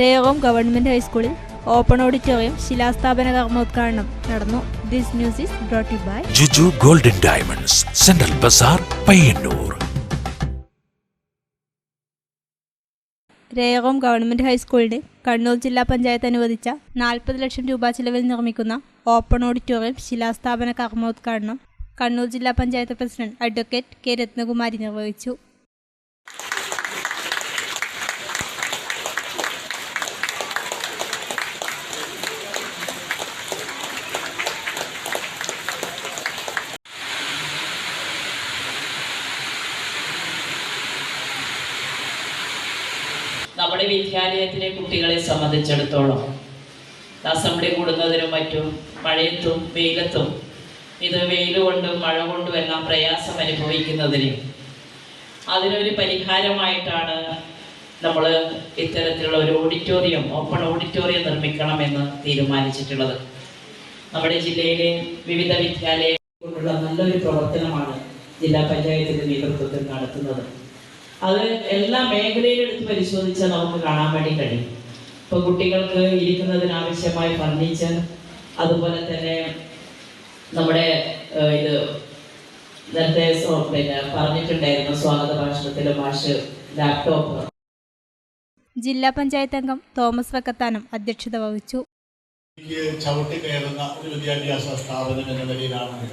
രേയോഗം government ഹൈസ്കൂളിൽ open auditorium ശിലാസ്ഥാപന കർമ്മോദ്ഘാടനം നടന്നു. This news is brought you by Juju golden diamonds central bazaar Payyanur. രേയോഗം government ഹൈസ്കൂളിന് കണ്ണൂർ ജില്ലാ പഞ്ചായത്ത് അനുവദിച്ച നാൽപ്പത് ലക്ഷം രൂപ ചിലവിൽ നിർമ്മിക്കുന്ന ഓപ്പൺ ഓഡിറ്റോറിയം ശിലാസ്ഥാപന കർമ്മോദ്ഘാടനം കണ്ണൂർ ജില്ലാ panchayat president advocate K Ratnakumari നിർവഹിച്ചു. നമ്മുടെ വിദ്യാലയത്തിലെ കുട്ടികളെ സംബന്ധിച്ചിടത്തോളം അസംബ്ലി കൂടുന്നതിനും മറ്റും മഴയത്തും വെയിലത്തും ഇത് വെയിൽ കൊണ്ടും മഴ കൊണ്ടും എല്ലാം പ്രയാസം അനുഭവിക്കുന്നതിന് അതിനൊരു പരിഹാരമായിട്ടാണ് നമ്മൾ ഇത്തരത്തിലുള്ള ഒരു ഓഡിറ്റോറിയം ഓപ്പൺ ഓഡിറ്റോറിയം നിർമ്മിക്കണമെന്ന് തീരുമാനിച്ചിട്ടുള്ളത്. നമ്മുടെ ജില്ലയിലെ വിവിധ വിദ്യാലയങ്ങളിലുള്ള നല്ലൊരു പ്രവർത്തനമാണ് ജില്ലാ പഞ്ചായത്തിന്റെ നേതൃത്വത്തിൽ നടത്തുന്നത്. അത് എല്ലാ മേഖലയിലും എടുത്ത് പരിശോധിച്ചാൽ നമുക്ക് കാണാൻ വേണ്ടി കഴിയും. ഇപ്പോൾ കുട്ടികൾക്ക് ഇരിക്കുന്നതിന് ആവശ്യമായ ഫർണിച്ചർ അതുപോലെ തന്നെ നമ്മുടെ ഇത് നേരത്തെ പിന്നെ പറഞ്ഞിട്ടുണ്ടായിരുന്നു സ്വാഗത ഭാഷണത്തിലെ ഭാഷ ലാപ്ടോപ്പ് ജില്ലാ പഞ്ചായത്ത് അംഗം തോമസ് വക്കത്താനം അധ്യക്ഷത വഹിച്ചു. ചവിട്ടി കയറുന്ന ഒരു വിദ്യാഭ്യാസ സ്ഥാപനം എന്ന നിലയിലാണ്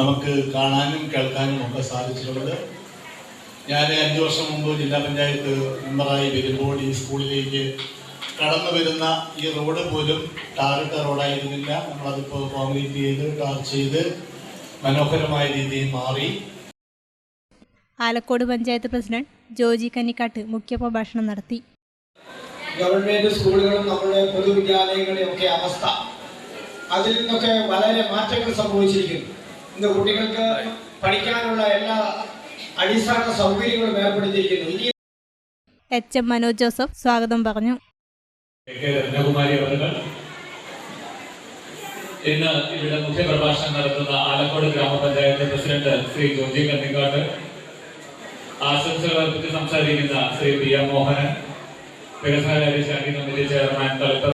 നമുക്ക് കാണാനും കേൾക്കാനും ഒക്കെ സാധിച്ചിട്ടുള്ളത്. ഞാൻ അഞ്ച് വർഷം മുമ്പ് ജില്ലാ പഞ്ചായത്ത് മെമ്പറായി വരുമ്പോൾ ഈ സ്കൂളിലേക്ക് കടന്നു വരുന്ന ഈ റോഡ് പോലും ടാറിട്ട റോഡായിരുന്നില്ല. നമ്മളതിപ്പോൾ കോൺക്രീറ്റ് ചെയ്ത് ടാർ ചെയ്ത് മനോഹരമായ രീതിയിൽ മാറി. ആലക്കോട് പഞ്ചായത്ത് പ്രസിഡന്റ് ജോജി കന്നിക്കാട്ട് മുഖ്യപ്രഭാഷണം നടത്തി. ഗവൺമെന്റ് സ്കൂളുകളും നമ്മുടെ പൊതുവിദ്യാലയങ്ങളുടെയും ഒക്കെ അവസ്ഥ അതിൽ നിന്നൊക്കെ വളരെ മാറ്റങ്ങൾ സംഭവിച്ചിരിക്കുന്നു. ഇന്ന് കുട്ടികൾക്ക് പഠിക്കാനുള്ള എല്ലാ അടിസ്ഥാന സൗകര്യങ്ങളും ഏർപ്പെടുത്തിയിരിക്കുന്നു. എച്ച് എം മനോജ് ജോസഫ് സ്വാഗതം പറഞ്ഞു. കന്യാകുമാരി അവരുകൾ. ഇന്ന് ഇവിടെ മുഖ്യപ്രഭാഷണം നടത്തുന്ന ആലക്കോട് ഗ്രാമപഞ്ചായത്ത് പ്രസിഡന്റ് ശ്രീ ജോജി കന്നിക്കാട്ട്. ആശംസകൾ അർപ്പിച്ച് സംസാരിക്കുന്ന ശ്രീ ബി എം മോഹനൻ. വികസനകാര്യ ശാഖി committee chairman collector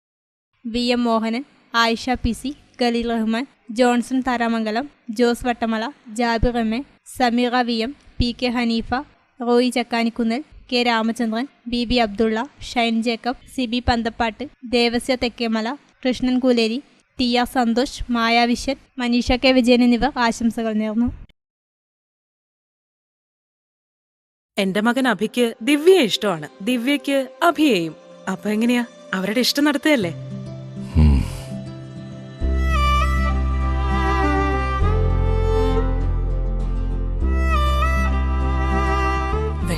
B M Mohanan Ayisha P C Khaleel Rahman Johnson Thaaramangalam Jose Vattamala Jabir M A Sameera V M P K Haneefa Roy Chakkanikkunnel K Ramachandran B B Abdulla Shine Jacob Cibi Panthappatt Devasya Thekkemala Krishnan Kuleri T R Santhosh Mayaviswan Maneesha K Vijayan എന്നിവർ ആശംസകൾ നേർന്നു. എന്റെ മകൻ അഭിക്ക് ദിവ്യയെ ഇഷ്ടമാണ്. ദിവ്യക്ക് അഭിയെയും. അപ്പൊ എങ്ങനെയാ? അവരുടെ ഇഷ്ടം നടത്തുകയല്ലേ?